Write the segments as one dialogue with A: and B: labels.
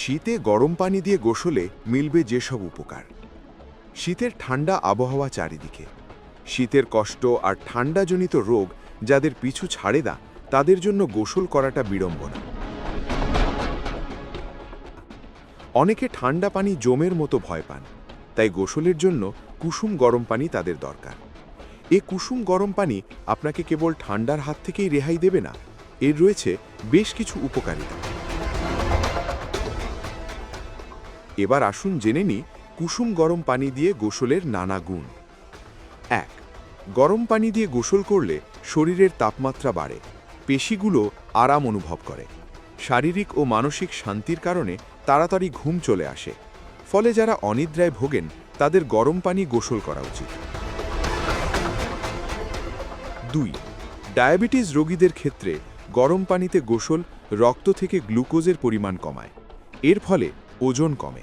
A: শীতে গরম পানি দিয়ে গোসলে মিলবে যেসব উপকার। শীতের ঠান্ডা আবহাওয়া চারিদিকে। শীতের কষ্ট আর ঠান্ডাজনিত রোগ যাদের পিছু ছাড়ে না, তাদের জন্য গোসল করাটা বিড়ম্বনা। অনেকে ঠান্ডা পানি জমের মতো ভয় পান, তাই গোসলের জন্য কুসুম গরম পানি তাদের দরকার। এ কুসুম গরম পানি আপনাকে কেবল ঠান্ডার হাত থেকেই রেহাই দেবে না, এর রয়েছে বেশ কিছু উপকারিতা। এবার আসুন জেনে নিই কুসুম গরম পানি দিয়ে গোসলের নানা গুণ। এক, গরম পানি দিয়ে গোসল করলে শরীরের তাপমাত্রা বাড়ে, পেশিগুলো আরাম অনুভব করে। শারীরিক ও মানসিক শান্তির কারণে তাড়াতাড়ি ঘুম চলে আসে, ফলে যারা অনিদ্রায় ভোগেন তাদের গরম পানি গোসল করা উচিত। দুই, ডায়াবেটিস রোগীদের ক্ষেত্রে গরম পানিতে গোসল রক্ত থেকে গ্লুকোজের পরিমাণ কমায়, এর ফলে ওজন কমে।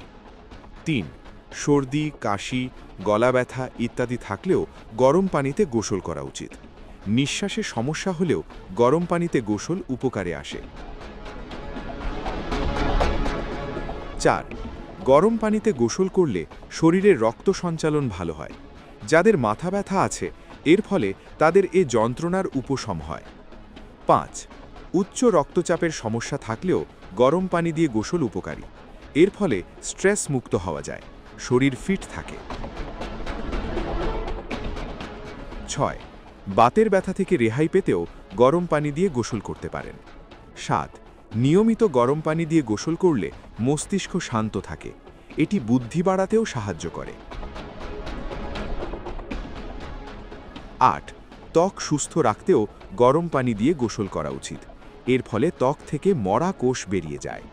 A: তিন, সর্দি, কাশি, গলা ব্যথা ইত্যাদি থাকলেও গরম পানিতে গোসল করা উচিত। নিঃশ্বাসে সমস্যা হলেও গরম পানিতে গোসল উপকারে আসে। চার, গরম পানিতে গোসল করলে শরীরের রক্ত সঞ্চালন ভালো হয়। যাদের মাথা ব্যথা আছে, এর ফলে তাদের এ যন্ত্রণার উপশম হয়। পাঁচ, উচ্চ রক্তচাপের সমস্যা থাকলেও গরম পানি দিয়ে গোসল উপকারী। এর ফলে স্ট্রেস মুক্ত হওয়া যায়, শরীর ফিট থাকে। ছয়, বাতের ব্যথা থেকে রেহাই পেতেও গরম পানি দিয়ে গোসল করতে পারেন। সাত, নিয়মিত গরম পানি দিয়ে গোসল করলে মস্তিষ্ক শান্ত থাকে, এটি বুদ্ধি বাড়াতেও সাহায্য করে। আট, ত্বক সুস্থ রাখতেও গরম পানি দিয়ে গোসল করা উচিত, এর ফলে ত্বক থেকে মরা কোষ বেরিয়ে যায়।